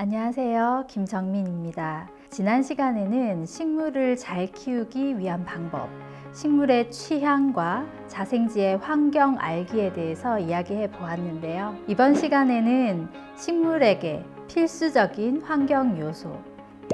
안녕하세요. 김정민입니다. 지난 시간에는 식물을 잘 키우기 위한 방법, 식물의 취향과 자생지의 환경 알기에 대해서 이야기해 보았는데요. 이번 시간에는 식물에게 필수적인 환경 요소,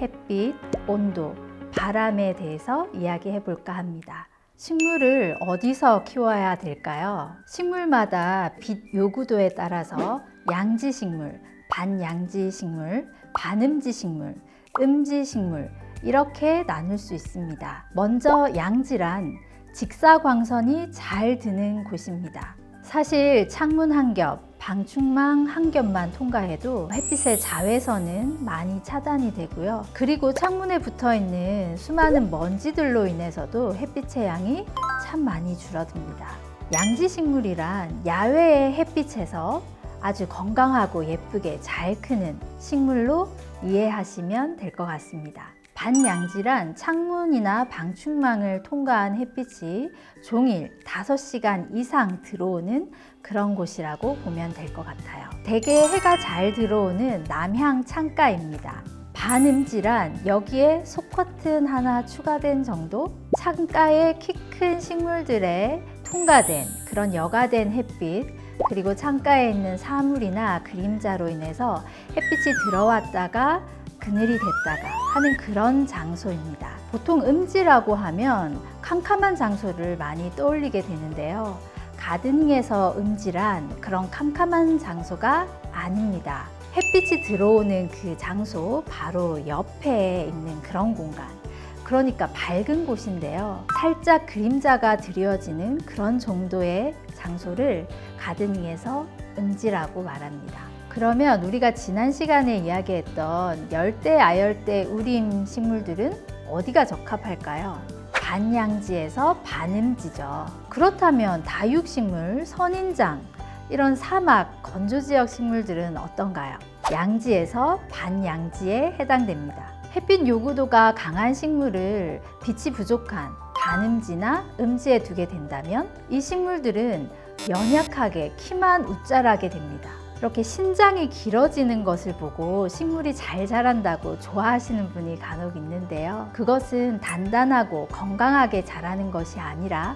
햇빛, 온도, 바람에 대해서 이야기해 볼까 합니다. 식물을 어디서 키워야 될까요? 식물마다 빛 요구도에 따라서 양지 식물, 반양지 식물, 반음지 식물, 음지 식물 이렇게 나눌 수 있습니다. 먼저 양지란 직사광선이 잘 드는 곳입니다. 사실 창문 한 겹, 방충망 한 겹만 통과해도 햇빛의 자외선은 많이 차단이 되고요. 그리고 창문에 붙어 있는 수많은 먼지들로 인해서도 햇빛의 양이 참 많이 줄어듭니다. 양지 식물이란 야외의 햇빛에서 아주 건강하고 예쁘게 잘 크는 식물로 이해하시면 될 것 같습니다. 반양지란 창문이나 방충망을 통과한 햇빛이 종일 5시간 이상 들어오는 그런 곳이라고 보면 될 것 같아요. 대개 해가 잘 들어오는 남향 창가입니다. 반음지란 여기에 속커튼 하나 추가된 정도 창가에 키큰 식물들에 통과된 그런 여가된 햇빛 그리고 창가에 있는 사물이나 그림자로 인해서 햇빛이 들어왔다가 그늘이 됐다가 하는 그런 장소입니다. 보통 음지라고 하면 캄캄한 장소를 많이 떠올리게 되는데요. 가드닝에서 음지란 그런 캄캄한 장소가 아닙니다. 햇빛이 들어오는 그 장소 바로 옆에 있는 그런 공간. 그러니까 밝은 곳인데요. 살짝 그림자가 드리워지는 그런 정도의 장소를 가드닝에서 음지라고 말합니다. 그러면 우리가 지난 시간에 이야기했던 열대, 아열대 우림 식물들은 어디가 적합할까요? 반양지에서 반음지죠. 그렇다면 다육식물, 선인장, 이런 사막, 건조 지역 식물들은 어떤가요? 양지에서 반양지에 해당됩니다. 햇빛 요구도가 강한 식물을 빛이 부족한 반음지나 음지에 두게 된다면 이 식물들은 연약하게 키만 웃자라게 됩니다. 이렇게 신장이 길어지는 것을 보고 식물이 잘 자란다고 좋아하시는 분이 간혹 있는데요. 그것은 단단하고 건강하게 자라는 것이 아니라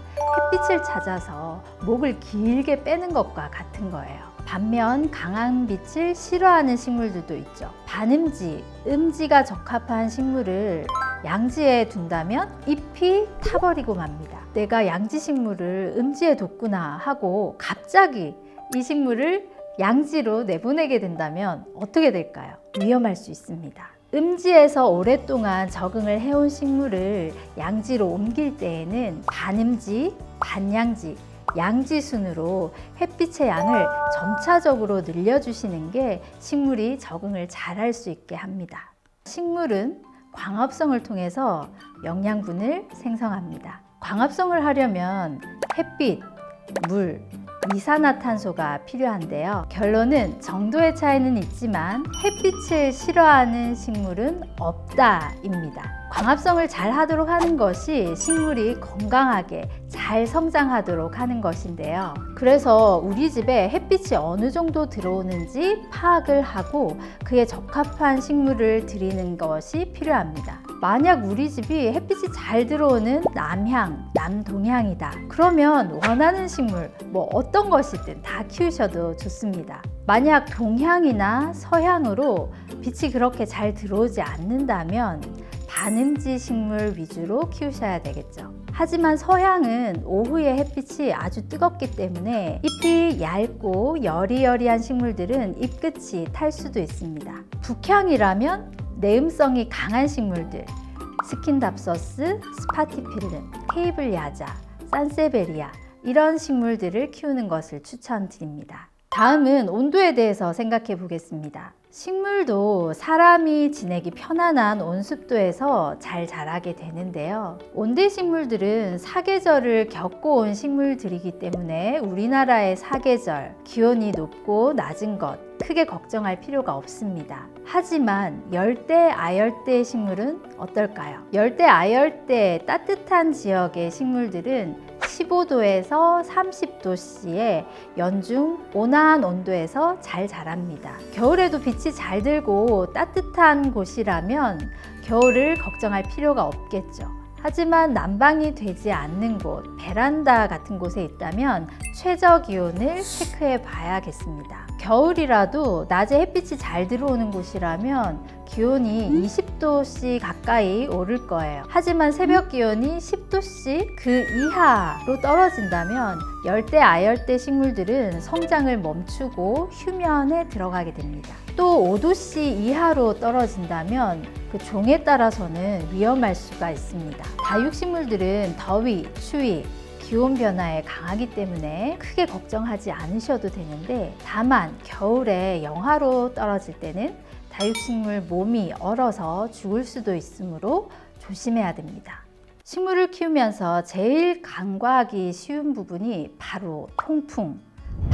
햇빛을 찾아서 목을 길게 빼는 것과 같은 거예요. 반면 강한 빛을 싫어하는 식물들도 있죠. 반음지, 음지가 적합한 식물을 양지에 둔다면 잎이 타버리고 맙니다. 내가 양지 식물을 음지에 뒀구나 하고 갑자기 이 식물을 양지로 내보내게 된다면 어떻게 될까요? 위험할 수 있습니다. 음지에서 오랫동안 적응을 해온 식물을 양지로 옮길 때에는 반음지, 반양지, 양지 순으로 햇빛의 양을 점차적으로 늘려주시는 게 식물이 적응을 잘 할 수 있게 합니다. 식물은 광합성을 통해서 영양분을 생성합니다. 광합성을 하려면 햇빛, 물, 이산화탄소가 필요한데요. 결론은 정도의 차이는 있지만 햇빛을 싫어하는 식물은 없다입니다. 광합성을 잘 하도록 하는 것이 식물이 건강하게 잘 성장하도록 하는 것인데요. 그래서 우리 집에 햇빛이 어느 정도 들어오는지 파악을 하고 그에 적합한 식물을 들이는 것이 필요합니다. 만약 우리 집이 햇빛이 잘 들어오는 남향, 남동향이다. 그러면 원하는 식물, 뭐 어떤 것이든 다 키우셔도 좋습니다. 만약 동향이나 서향으로 빛이 그렇게 잘 들어오지 않는다면 반음지 식물 위주로 키우셔야 되겠죠. 하지만 서향은 오후에 햇빛이 아주 뜨겁기 때문에 잎이 얇고 여리여리한 식물들은 잎끝이 탈 수도 있습니다. 북향이라면 내음성이 강한 식물들 스킨답서스, 스파티필름, 테이블 야자, 산세베리아 이런 식물들을 키우는 것을 추천드립니다. 다음은 온도에 대해서 생각해 보겠습니다. 식물도 사람이 지내기 편안한 온습도에서 잘 자라게 되는데요. 온대 식물들은 사계절을 겪고 온 식물들이기 때문에 우리나라의 사계절, 기온이 높고 낮은 것, 크게 걱정할 필요가 없습니다. 하지만 열대, 아열대 식물은 어떨까요? 열대, 아열대 따뜻한 지역의 식물들은 15도에서 30도씨의 연중 온화한 온도에서 잘 자랍니다. 겨울에도 빛이 잘 들고 따뜻한 곳이라면 겨울을 걱정할 필요가 없겠죠. 하지만 난방이 되지 않는 곳, 베란다 같은 곳에 있다면 최저 기온을 체크해 봐야겠습니다. 겨울이라도 낮에 햇빛이 잘 들어오는 곳이라면 기온이 20도씨 가까이 오를 거예요. 하지만 새벽 기온이 10도씨 그 이하로 떨어진다면 열대 아열대 식물들은 성장을 멈추고 휴면에 들어가게 됩니다. 또 5도씨 이하로 떨어진다면 그 종에 따라서는 위험할 수가 있습니다. 다육식물들은 더위, 추위, 기온 변화에 강하기 때문에 크게 걱정하지 않으셔도 되는데 다만 겨울에 영하로 떨어질 때는 다육식물 몸이 얼어서 죽을 수도 있으므로 조심해야 됩니다. 식물을 키우면서 제일 간과하기 쉬운 부분이 바로 통풍,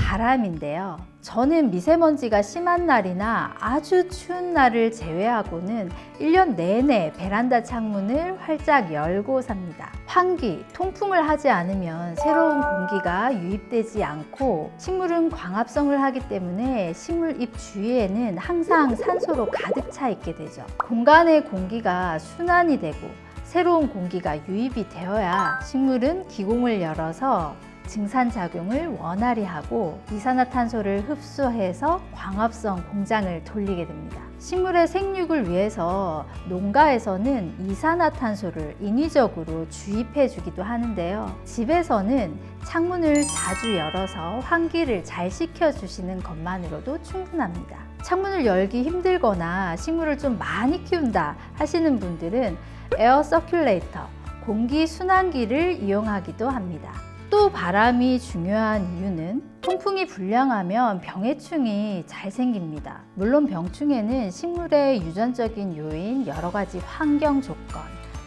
바람인데요. 저는 미세먼지가 심한 날이나 아주 추운 날을 제외하고는 1년 내내 베란다 창문을 활짝 열고 삽니다. 환기, 통풍을 하지 않으면 새로운 공기가 유입되지 않고 식물은 광합성을 하기 때문에 식물 잎 주위에는 항상 산소로 가득 차 있게 되죠. 공간의 공기가 순환이 되고 새로운 공기가 유입이 되어야 식물은 기공을 열어서 증산작용을 원활히 하고 이산화탄소를 흡수해서 광합성 공장을 돌리게 됩니다. 식물의 생육을 위해서 농가에서는 이산화탄소를 인위적으로 주입해 주기도 하는데요. 집에서는 창문을 자주 열어서 환기를 잘 시켜 주시는 것만으로도 충분합니다. 창문을 열기 힘들거나 식물을 좀 많이 키운다 하시는 분들은 에어 서큘레이터, 공기 순환기를 이용하기도 합니다. 또 바람이 중요한 이유는 통풍이 불량하면 병해충이 잘 생깁니다. 물론 병충해는 식물의 유전적인 요인, 여러 가지 환경 조건,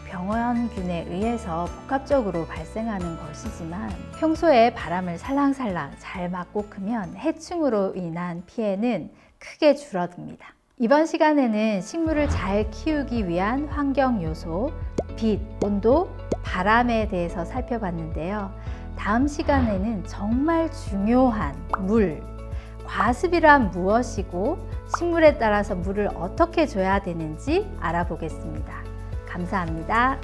병원균에 의해서 복합적으로 발생하는 것이지만 평소에 바람을 살랑살랑 잘 맞고 크면 해충으로 인한 피해는 크게 줄어듭니다. 이번 시간에는 식물을 잘 키우기 위한 환경 요소, 빛, 온도, 바람에 대해서 살펴봤는데요. 다음 시간에는 정말 중요한 물, 과습이란 무엇이고 식물에 따라서 물을 어떻게 줘야 되는지 알아보겠습니다. 감사합니다.